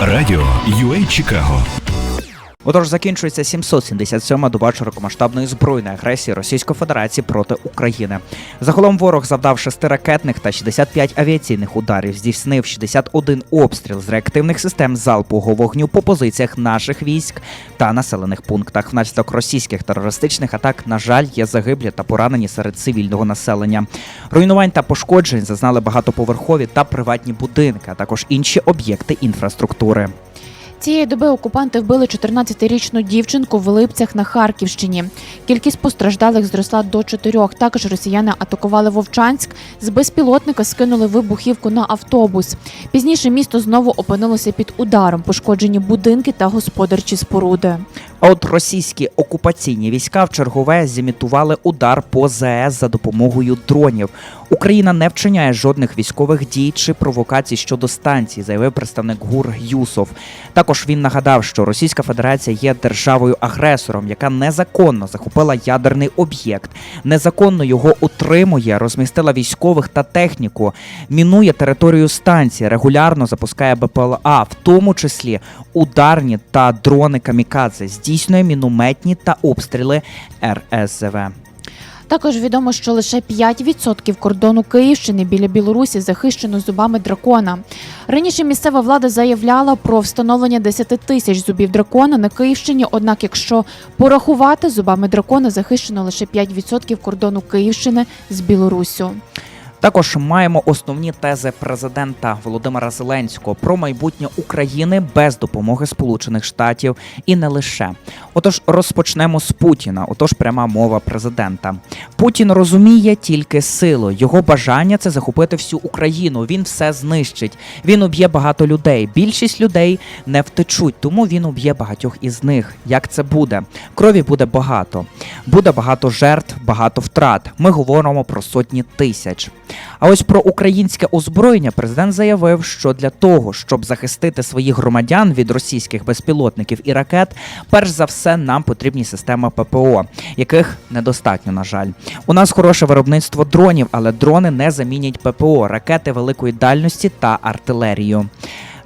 Радіо UA Чикаго Отож закінчується 777-ма доба широкомасштабної збройної агресії Російської Федерації проти України. Загалом ворог завдав 6 ракетних та 65 авіаційних ударів, здійснив 61 обстріл з реактивних систем залпового вогню по позиціях наших військ та населених пунктах. Внаслідок російських терористичних атак, на жаль, є загиблі та поранені серед цивільного населення. Руйнувань та пошкоджень зазнали багатоповерхові та приватні будинки, а також інші об'єкти інфраструктури. Цієї доби окупанти вбили 14-річну дівчинку в Липцях на Харківщині. Кількість постраждалих зросла до чотирьох. Також росіяни атакували Вовчанськ. З безпілотника скинули вибухівку на автобус. Пізніше місто знову опинилося під ударом. Пошкоджені будинки та господарчі споруди. А от російські окупаційні війська в чергове зімітували удар по ЗАЕС за допомогою дронів. Україна не вчиняє жодних військових дій чи провокацій щодо станції, заявив представник ГУР Юсов. Також він нагадав, що Російська Федерація є державою-агресором, яка незаконно захопила ядерний об'єкт, незаконно його утримує, розмістила військових та техніку, мінує територію станції, регулярно запускає БПЛА, в тому числі ударні та дрони камікадзе, здійснює мінометні та обстріли РСЗВ. Також відомо, що лише 5% кордону Київщини біля Білорусі захищено зубами дракона. Раніше місцева влада заявляла про встановлення 10 тисяч зубів дракона на Київщині. Однак, якщо порахувати, зубами дракона захищено лише 5% кордону Київщини з Білоруссю. Також маємо основні тези президента Володимира Зеленського про майбутнє України без допомоги Сполучених Штатів і не лише. Отож, розпочнемо з Путіна. Отож, пряма мова президента. Путін розуміє тільки силу. Його бажання це захопити всю Україну. Він все знищить. Він уб'є багато людей. Більшість людей не втечуть, тому він уб'є багатьох із них. Як це буде? Крові буде багато. Буде багато жертв, багато втрат. Ми говоримо про сотні тисяч. А ось про українське озброєння президент заявив, що для того, щоб захистити своїх громадян від російських безпілотників і ракет, перш за все нам потрібні системи ППО, яких недостатньо, на жаль. У нас хороше виробництво дронів, але дрони не замінять ППО, ракети великої дальності та артилерію.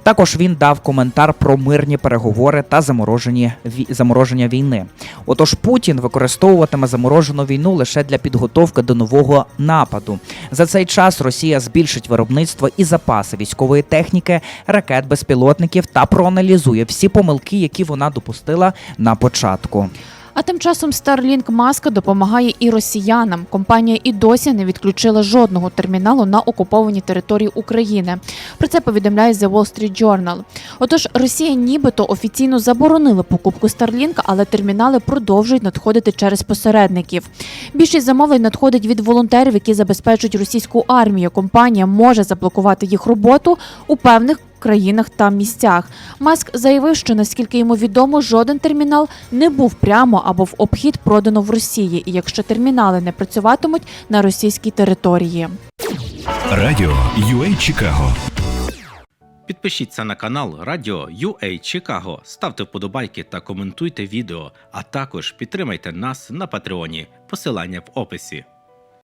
Також він дав коментар про мирні переговори та заморожені замороження війни. Отож, Путін використовуватиме заморожену війну лише для підготовки до нового нападу. За цей час Росія збільшить виробництво і запаси військової техніки, ракет, безпілотників та проаналізує всі помилки, які вона допустила на початку. А тим часом Starlink Маска допомагає і росіянам. Компанія і досі не відключила жодного терміналу на окупованій території України. Про це повідомляє The Wall Street Journal. Отож, Росія нібито офіційно заборонила покупку Starlink, але термінали продовжують надходити через посередників. Більшість замовлень надходить від волонтерів, які забезпечують російську армію. Компанія може заблокувати їх роботу у певних країнах та місцях. Маск заявив, що наскільки йому відомо, жоден термінал не був прямо або в обхід продано в Росії, і якщо термінали не працюватимуть на російській території. Радіо UA Чикаго Підпишіться на канал Радіо UA Чикаго, ставте вподобайки та коментуйте відео, а також підтримайте нас на Патреоні. Посилання в описі.